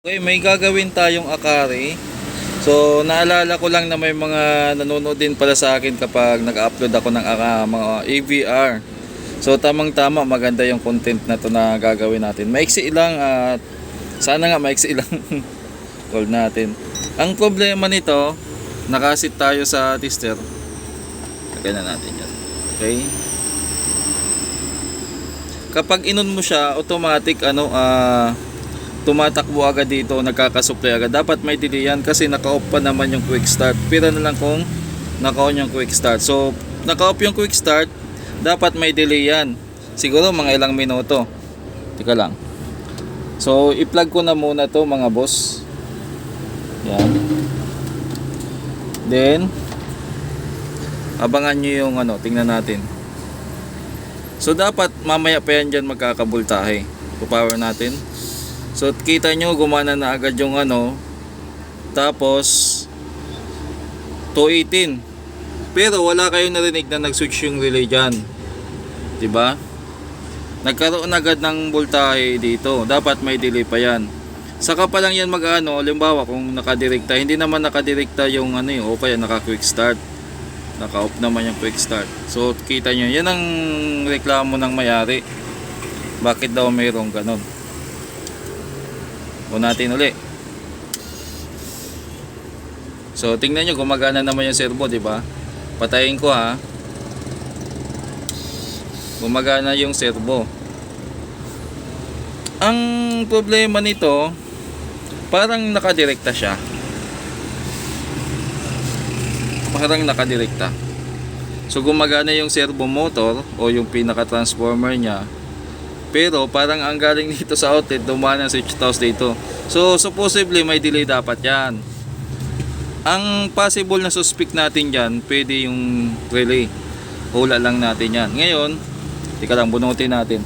Okay, may gagawin tayong akari. So, naalala ko lang na may mga nanonood din pala sa akin kapag nag-upload ako ng aka, mga AVR. So, tamang-tama, maganda yung content na to na gagawin natin. Maiksi lang at sana nga maiksi lang call natin. Ang problema nito, nakasit tayo sa tester. Lagyan na natin yan. Okay? Kapag inon mo siya, automatic ano, ah tumatakbo agad dito, nagkakasupply agad. Dapat may delay yan kasi naka-off pa naman yung quick start. Pira na lang kung naka-on yung quick start. So, naka-off yung quick start, dapat may delay yan. Siguro mga ilang minuto. Tika lang. So, i-plug ko na muna to mga boss. Yan. Then, abangan nyo yung ano, tingnan natin. So, dapat mamaya pa yan dyan magkakabultahe. Power natin. So kita nyo gumana na agad yung ano. Tapos 218 pero wala kayong narinig na nag-switch yung relay dyan. Diba? Nagkaroon agad ng voltahe dito. Dapat may delay pa yan. Saka pa lang yan mag ano halimbawa kung nakadirekta. Hindi naman nakadirekta yung ano yung o kaya naka quick start. Naka off naman yung quick start. So kita nyo yan ang reklamo ng mayari. Bakit daw mayroong ganon o natin uli. So tingnan nyo gumagana naman yung servo, di ba? Patayin ko ha. Gumagana yung servo. Ang problema nito, parang nakadirekta siya. Parang nakadirekta. So gumagana yung servo motor o yung pinaka transformer niya pero parang ang galing dito sa outlet, dumaan ang switch house dito. So supposedly may delay dapat yan. Ang possible na suspect natin dyan, pwede yung relay. Hula lang natin yan. Ngayon, tika lang, bunutin natin.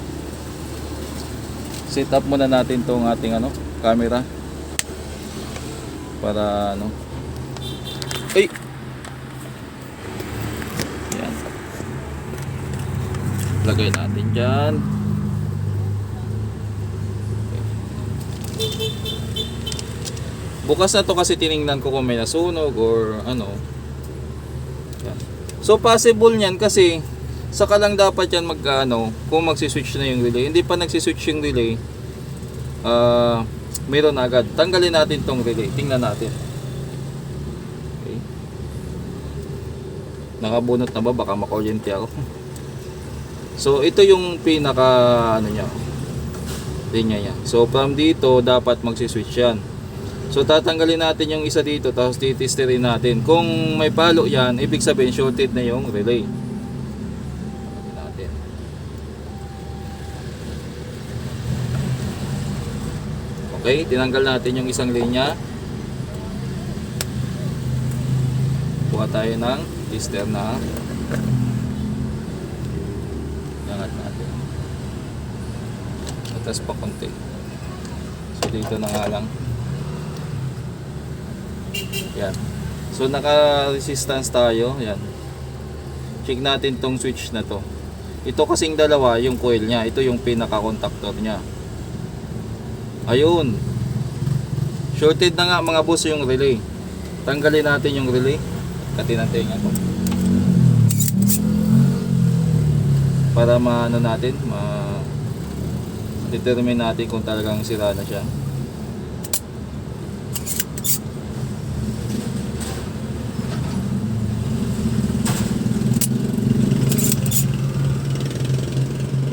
Set up muna natin tong ating ano, camera. Para ano. Ay! Yan. Lagay natin dyan. Bukas na to kasi tiningnan ko kung may nasunog or ano. So possible niyan kasi saka lang dapat yan mag ano, kung magsi-switch na yung relay. Hindi pa nagsi-switch yung relay. Ah, meron agad. Tanggalin natin tong relay. Tingnan natin. Okay. Nakabunot na ba? Baka makuryente ako. So ito yung pinaka ano niya. Linya niya. So from dito dapat magsi-switch yan. So tatanggalin natin yung isa dito tapos titesterin natin. Kung may palo yan, ibig sabihin shorted na yung relay. Okay, tinanggal natin yung isang linya. Kuha tayo ng tester na Angat natin. Atas pa konti. So dito na nga lang. Yan. So naka-resistance tayo. Yan. Check natin tong switch na to. Ito kasing dalawa, yung coil niya. Ito yung pinaka-contactor niya. Ayun. Shorted na nga mga boss yung relay. Tanggalin natin yung relay. Katin natin ako. Para maano natin, ma determine natin kung talagang sira na siya.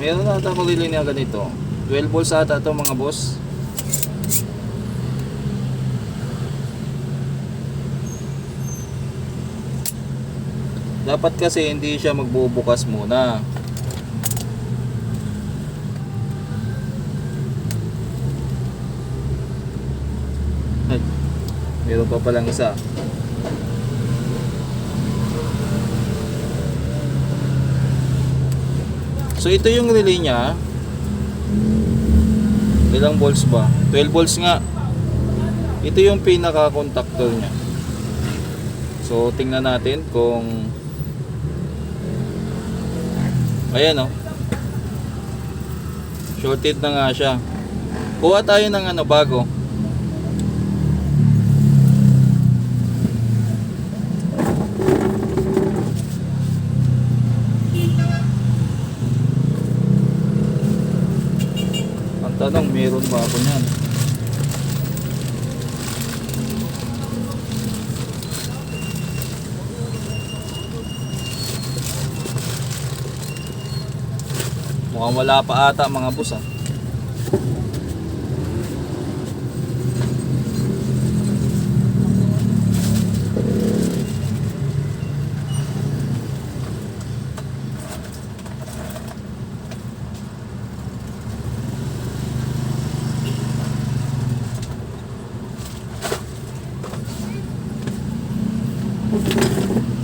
Meron na ata ko lilinya ganito. 12 volts ata to mga boss. Dapat kasi hindi siya magbubukas muna. Meron pa palang isa. So ito yung relay niya. Ilang volts ba? 12 volts nga. Ito yung pinaka contactor niya. So tingnan natin kung Ayan oh. Shorted na nga siya. Kuha tayo ng ano bago. Tanong, meron ba ako niyan? Mukhang wala pa ata mga boss ah.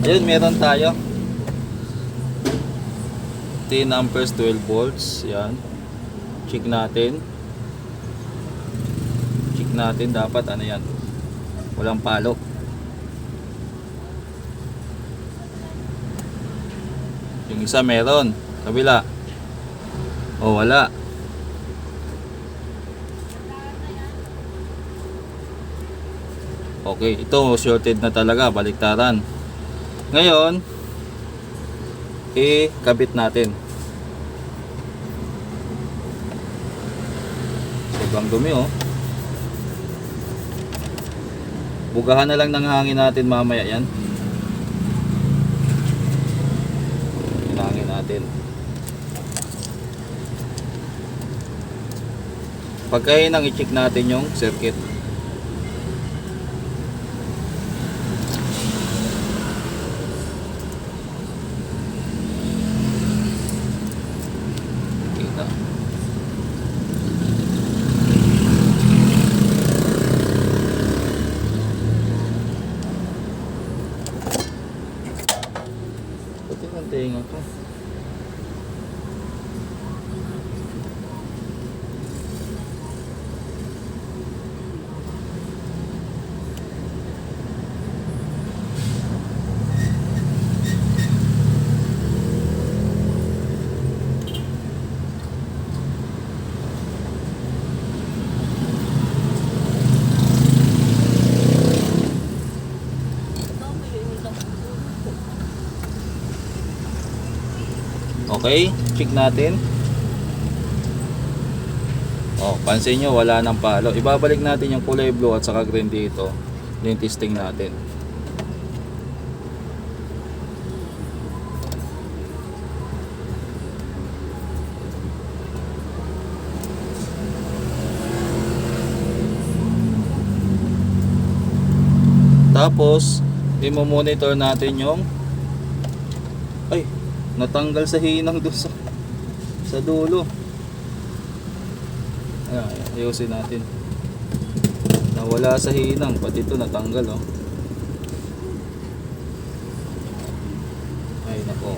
Ayun, meron tayo. 10 amperes 12 volts. Yan. Check natin. Check natin dapat ano yan. Walang palo. Yung isa meron. Kabila. O wala. Okay, ito shorted na talaga, baliktaran. Ngayon, i-kabit natin. Sobrang dumi oh. Bugahan na lang ng hangin natin mamaya yan. Hangin natin. Pagkain i-check natin yung circuit. Kita. Pati ang tenga ko. Okay, check natin. Oh, pansin nyo, wala nang palo. Ibabalik natin yung kulay blue at saka green dito. Yung testing natin. Tapos, i-monitor natin yung ay, natanggal sa hinang doon sa sa dulo. Ayan, ayusin natin. Nawala sa hinang, pati ito natanggal oh. Ay nako.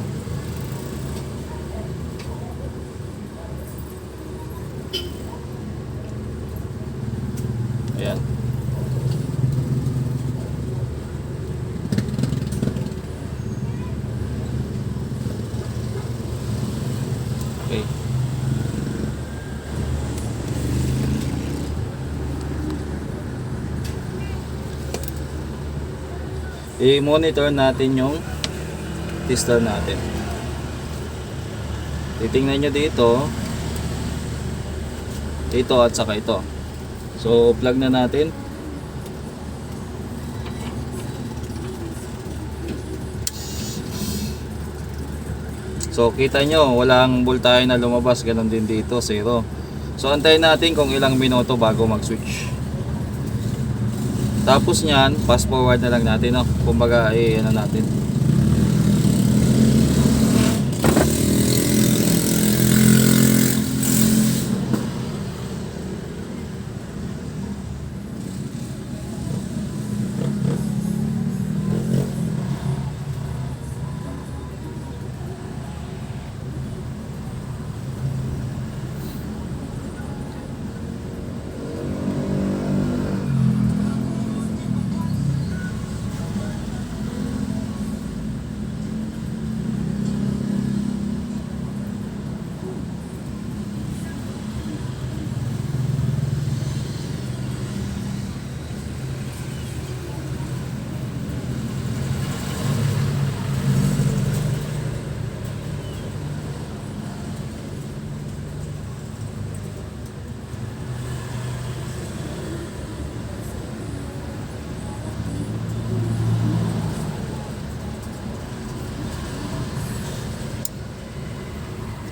Ayan. Okay. I-monitor natin yung tester natin. Titingnan nyo dito. Ito at saka ito. So, plug na natin. So kita nyo, walang voltahe na lumabas, ganun din dito, zero. So antayin natin kung ilang minuto bago mag-switch. Tapos niyan, fast forward na lang natin, no? Kumbaga, eh, ano natin.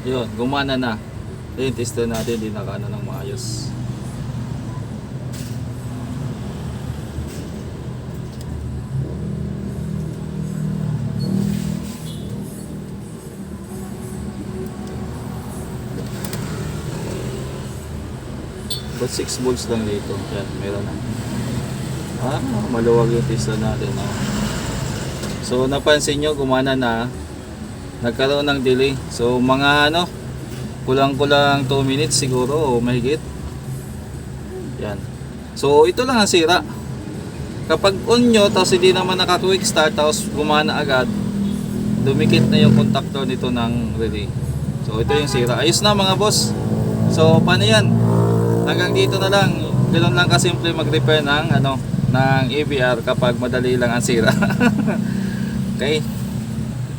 Yun, gumana na. Ayun, tester natin, di nakaano ng maayos. But 6 volts lang dito. Yan, meron na. Ah, maluwag yung tester natin. Oh. So, napansin nyo, gumana na. Nagkaroon ng delay. So, mga ano, kulang-kulang 2 minutes siguro o mahigit. Yan. So, ito lang ang sira. Kapag on nyo, tapos hindi naman naka-quick start, tapos gumana agad, dumikit na yung contactor nito ng relay. So, ito yung sira. Ayos na mga boss. So, paano yan? Hanggang dito na lang. Ganun lang kasimple mag-repair ng, ano, ng AVR kapag madali lang ang sira. okay?